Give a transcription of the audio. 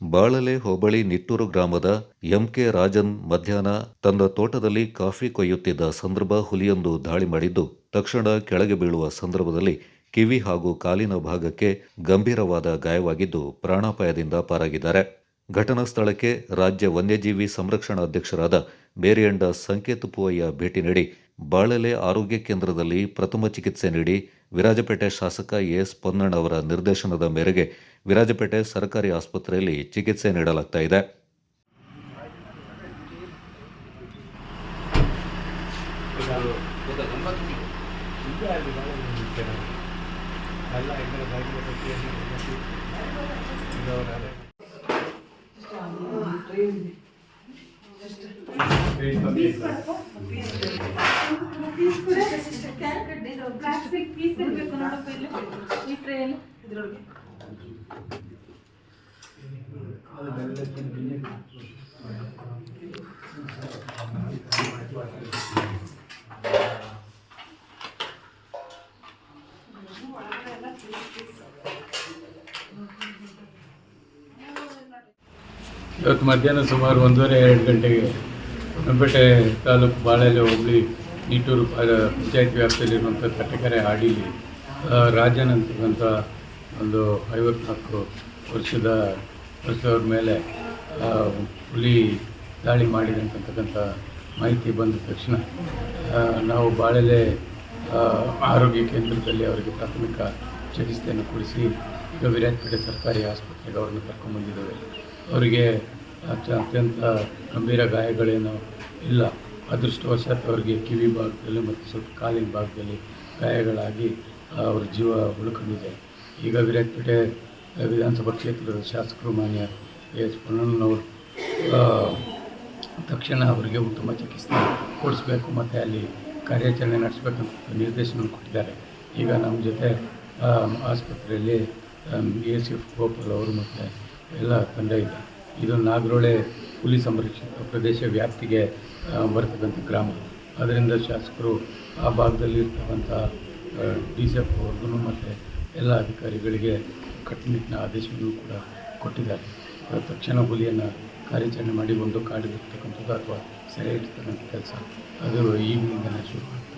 ಬಾಳಲೆ ಹೋಬಳಿ ನಿಟ್ಟೂರು ಗ್ರಾಮದ ಎಂಕೆ ರಾಜನ್ ಮಧ್ಯಾಹ್ನ ತನ್ನ ತೋಟದಲ್ಲಿ ಕಾಫಿ ಕೊಯ್ಯುತ್ತಿದ್ದ ಸಂದರ್ಭ ಹುಲಿಯೊಂದು ದಾಳಿ ಮಾಡಿದ್ದು, ತಕ್ಷಣ ಕೆಳಗೆ ಬೀಳುವ ಸಂದರ್ಭದಲ್ಲಿ ಕಿವಿ ಹಾಗೂ ಕಾಲಿನ ಭಾಗಕ್ಕೆ ಗಂಭೀರವಾದ ಗಾಯವಾಗಿದ್ದು ಪ್ರಾಣಾಪಾಯದಿಂದ ಪಾರಾಗಿದ್ದಾರೆ. ಘಟನಾ ಸ್ಥಳಕ್ಕೆ ರಾಜ್ಯ ವನ್ಯಜೀವಿ ಸಂರಕ್ಷಣಾ ಅಧ್ಯಕ್ಷರಾದ ಬೇರಿಯಂಡ ಸಂಕೇತ್ ಪೂವಯ್ಯ ಭೇಟಿ ನೀಡಿ ಬಾಳಲೆ ಆರೋಗ್ಯ ಕೇಂದ್ರದಲ್ಲಿ ಪ್ರಥಮ ಚಿಕಿತ್ಸೆ ನೀಡಿ ವಿರಾಜಪೇಟೆ ಶಾಸಕ ಎಸ್ ಪೊನ್ನಣ್ಣ ಅವರ ನಿರ್ದೇಶನದ ಮೇರೆಗೆ ವಿರಾಜಪೇಟೆ ಸರ್ಕಾರಿ ಆಸ್ಪತ್ರೆಯಲ್ಲಿ ಚಿಕಿತ್ಸೆ ನೀಡಲಾಗ್ತಾ ಇದೆ. ಇರಬೇಕು ಈ ಇವತ್ತು ಮಧ್ಯಾಹ್ನ ಸುಮಾರು ಒಂದೂವರೆ ಎರಡು ಗಂಟೆಗೆ. ಹೊಸಪೇಟೆ ತಾಲೂಕು ಬಾಳೆಲೆ ಹೋಬಳಿ ನೀಟೂರು ಪ- ಪಂಚಾಯತ್ ವ್ಯಾಪ್ತಿಯಲ್ಲಿರುವಂಥ ಕಟ್ಟಕೆರೆ ಹಾಡಿಲಿ ರಾಜನ್ ಅಂತಕ್ಕಂಥ ಒಂದು ಐವತ್ನಾಲ್ಕು ವರ್ಷದ ವರ್ಷದವ್ರ ಮೇಲೆ ಹುಲಿ ದಾಳಿ ಮಾಡಿದೆ ಅಂತಕ್ಕಂಥ ಮಾಹಿತಿ ಬಂದ ತಕ್ಷಣ ನಾವು ಬಾಳೆಲೆ ಆರೋಗ್ಯ ಕೇಂದ್ರದಲ್ಲಿ ಅವರಿಗೆ ಪ್ರಾಥಮಿಕ ಚಿಕಿತ್ಸೆಯನ್ನು ಕೊಡಿಸಿ, ಈಗ ವಿರಾಜಪೇಟೆ ಸರ್ಕಾರಿ ಆಸ್ಪತ್ರೆಗೆ ಅವ್ರನ್ನ ಕರ್ಕೊಂಡ್ಬಂದಿದ್ದೇವೆ ಅವರಿಗೆ ಅತ್ಯ- ಅತ್ಯಂತ ಗಂಭೀರ ಗಾಯಗಳೇನು ಇಲ್ಲ. ಅದೃಷ್ಟವಶಾತ್ ಅವರಿಗೆ ಕಿವಿ ಭಾಗದಲ್ಲಿ ಮತ್ತು ಸ್ವಲ್ಪ ಕಾಲಿನ ಭಾಗದಲ್ಲಿ ಗಾಯಗಳಾಗಿ ಅವರ ಜೀವ ಉಳ್ಕೊಂಡಿದೆ ಈಗ ವಿರಾಜಪೇಟೆ ವಿಧಾನಸಭಾ ಕ್ಷೇತ್ರದ ಶಾಸಕರು ಮಾನ್ಯ ಎಸ್ ಪೊನ್ನಣ್ಣನವರು ತಕ್ಷಣ ಅವರಿಗೆ ಉತ್ತಮ ಚಿಕಿತ್ಸೆ ಕೊಡಿಸ್ಬೇಕು ಮತ್ತು ಅಲ್ಲಿ ಕಾರ್ಯಾಚರಣೆ ನಡೆಸಬೇಕಂತ ನಿರ್ದೇಶನ ಕೊಟ್ಟಿದ್ದಾರೆ. ಈಗ ನಮ್ಮ ಜೊತೆ ಆಸ್ಪತ್ರೆಯಲ್ಲಿ ಎ ಸಿ ಗೋಪಾಲ್ ಅವರು ಮತ್ತು ಎಲ್ಲ ತಂಡ ಇದೆ ಇದು ನಾಗರೋಳೆ ಹುಲಿ ಸಂರಕ್ಷಿತ ಪ್ರದೇಶ ವ್ಯಾಪ್ತಿಗೆ ಬರ್ತಕ್ಕಂಥ ಗ್ರಾಮ. ಅದರಿಂದ ಶಾಸಕರು ಆ ಭಾಗದಲ್ಲಿ ಇರ್ತಕ್ಕಂಥ ಡಿ ಸಿ ಎಫ್ ಅವ್ರಿಗೂ ಮತ್ತು ಎಲ್ಲ ಅಧಿಕಾರಿಗಳಿಗೆ ಕಟ್ಟುನಿಟ್ಟಿನ ಆದೇಶವನ್ನು ಕೂಡ ಕೊಟ್ಟಿದ್ದಾರೆ. ತಕ್ಷಣ ಹುಲಿಯನ್ನು ಕಾರ್ಯಾಚರಣೆ ಮಾಡಿ ಒಂದು ಕಾಡಿರ್ತಕ್ಕಂಥದ್ದು ಅಥವಾ ಸೆರೆ ಇಡ್ತಕ್ಕಂಥ ಕೆಲಸ. ಅದು ಈಗಿನಿಂದಲೇ ಶುರು ಆಗ್ತದೆ